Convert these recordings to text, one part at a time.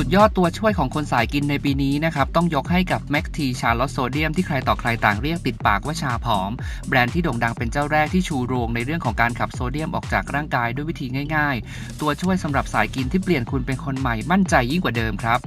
สุดยอดตัวช่วยของคนสายกินในปีนี้นะครับต้องยกให้กับแม็กทีชาลอสโซเดียมที่ใครต่อใครต่างเรียกติดปากว่าชาผอม แบรนด์ที่โด่งดังเป็นเจ้าแรกที่ชูโรงในเรื่องของการขับโซเดียมออกจากร่างกายด้วยวิธีง่าย ๆ ตัวช่วยสำหรับสายกินที่เปลี่ยนคุณเป็นคนใหม่มั่นใจยิ่งกว่าเดิมครับ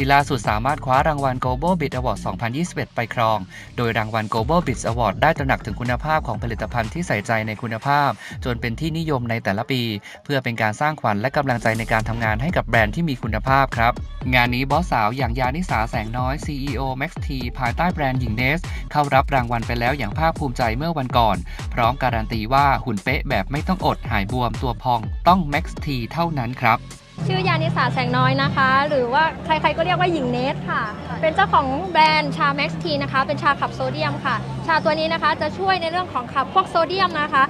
ที่ล่าสุดสามารถคว้ารางวัล Global Bit Award 2021 ไปครอง โดยรางวัล Global Bit Award ได้ตระหนักถึงคุณภาพของผลิตภัณฑ์ที่ใส่ใจในคุณภาพ จนเป็นที่นิยมในแต่ละปี เพื่อเป็นการสร้างขวัญและกำลังใจในการทำงานให้กับแบรนด์ที่มีคุณภาพครับ งานนี้บอสสาวอย่างยานิสาแสงน้อย CEO Max T ภายใต้แบรนด์หญิงเนสเข้ารับรางวัลไปแล้วอย่างภาคภูมิใจเมื่อวันก่อน พร้อมการันตีว่าหุ่นเป๊ะแบบไม่ต้องอดหายบวมตัวพองต้อง Max T เท่านั้นครับ ชื่อยานิสาแสงน้อยนะคะ หรือว่าใครๆก็เรียกว่าหญิงเนสค่ะ เป็นเจ้าของแบรนด์ชาแม็กซ์ทีนะคะ เป็นชาขับโซเดียมค่ะ ชาตัวนี้นะคะจะช่วยในเรื่องของขับพวกโซเดียมนะคะ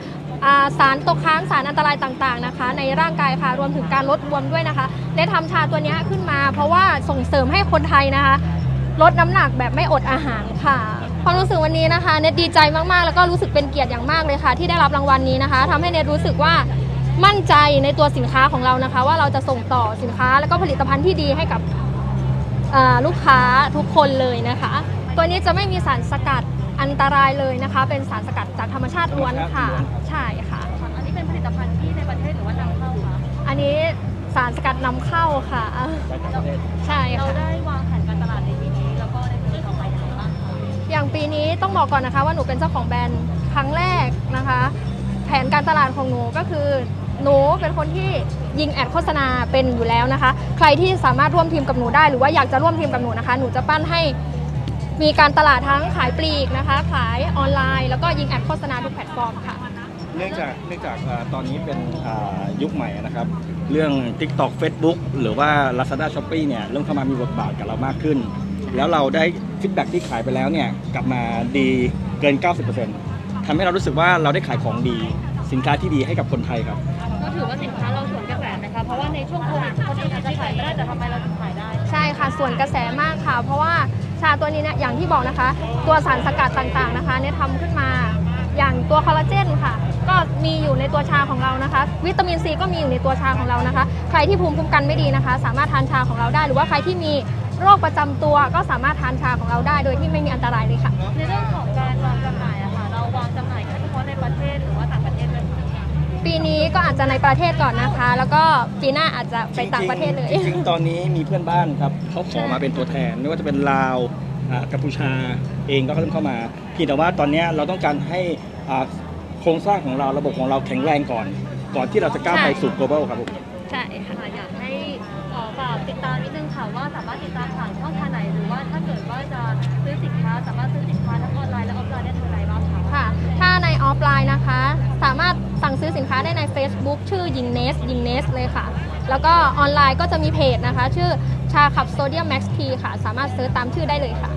าสารตกค้างสารอันตรายต่างๆนะคะ ในร่างกายค่ะรวมถึงการลดบวมด้วยนะคะได้ทำชาตัวนี้ขึ้นมา เพราะว่าส่งเสริมให้คนไทยนะคะ ลดน้ำหนักแบบไม่อดอาหารค่ะความรู้สึกวันนี้นะคะเนตดีใจมากๆ แล้วก็รู้สึกเป็นเกียรติอย่างมากเลยค่ะ ที่ได้รับรางวัลนี้นะคะทำให้เนตรู้สึกว่า มั่นใจในตัวสินค้าของเรานะคะ ว่าเราจะส่งต่อสินค้าแล้วก็ผลิตภัณฑ์ที่ดีให้กับอ่าลูกค้าทุกคนเลยนะคะ ตัวนี้จะไม่มีสารสกัดอันตรายเลยนะคะ เป็นสารสกัดจากธรรมชาติล้วนค่ะ ใช่ค่ะ อันนี้เป็นผลิตภัณฑ์ที่ในประเทศหรือว่านำเข้าคะอันนี้สารสกัดนำเข้าค่ะใช่เราค่ะได้วางแผนการตลาดในปีนี้แล้วก็ในปีต่อไปอย่างไรบ้างคะอย่างปีนี้ต้องบอกก่อนนะคะ ว่าหนูเป็นเจ้าของแบรนด์ครั้งแรกนะคะ แผนการตลาดของหนูก็คือ หนูเป็นคนที่ยิงแอดโฆษณาเป็นอยู่แล้วนะคะ ใครที่สามารถร่วมทีมกับหนูได้หรือว่าอยากจะร่วมทีมกับหนูนะคะ หนูจะปั้นให้มีการตลาดทั้งขายปลีกนะคะ ขายออนไลน์ แล้วก็ยิงแอดโฆษณาทุกแพลตฟอร์มค่ะ เนื่องจากเนื่องจากอ่าตอนนี้เป็นอ่ายุคใหม่นะครับ เรื่อง TikTok Facebook หรือว่า Lazada Shopee เนี่ยเริ่มเข้ามามีบทบาทกับเรามากขึ้น แล้วเราได้ฟีดแบ็ที่ขายไปแล้วเนี่ยกลับมาดีเกิน 90%ทำให้เรารู้สึกว่าเราได้ขายของดี สินค้าที่ดีให้กับคนไทยครับ ถือว่าสินค้าเราสวนกระแสไหมคะ เพราะว่าในช่วงโควิดคนอื่นอาจจะขายไม่ได้แต่ทำไมเราถึงขายได้ ใช่ค่ะ ส่วนกระแสมากค่ะ เพราะว่าชาตัวนี้เนี่ยอย่างที่บอกนะคะ ตัวสารสกัดต่างๆนะคะเนี่ยทำขึ้นมาอย่างตัวคอลลาเจนค่ะ ก็มีอยู่ในตัวชาของเรานะคะ วิตามินซีก็มีอยู่ในตัวชาของเรานะคะ ใครที่ภูมิคุ้มกันไม่ดีนะคะ สามารถทานชาของเราได้ หรือว่าใครที่มีโรคประจำตัวก็สามารถทานชาของเราได้ โดยที่ไม่มีอันตรายเลยค่ะ ในเรื่องของการวางจำหน่ายอะค่ะ เราวางจำ ปีนี้ก็อาจจะในประเทศก่อนนะคะ แล้วก็ปีหน้าอาจจะไปต่างประเทศเลยจริงๆจริงๆตอนนี้มีเพื่อนบ้านครับเขาขอมาเป็นตัวแทน ไม่ว่าจะเป็นลาวอ่ากัมพูชาเองก็เริ่มเข้ามาเพียงแต่ว่าตอนเนี้ยเราต้องการให้อ่าโครงสร้างของเราระบบของเราแข็งแรงก่อน ก่อนที่เราจะก้าวไปสู่ global ครับผมใช่ค่ะ ค่ะอยากให้ขอฝากติดตามนิดนึงค่ะว่าสามารถติดตามผ่านช่องทางไหนหรือว่าถ้าเกิดว่าจะ ซื้อสินค้าได้ใน Facebook ชื่อยิงเนสยิงเนสเลยค่ะ แล้วก็ออนไลน์ก็จะมีเพจนะคะ ชื่อชาขับโซเดียมแม็กซ์ทีค่ะ สามารถซื้อตามชื่อได้เลยค่ะ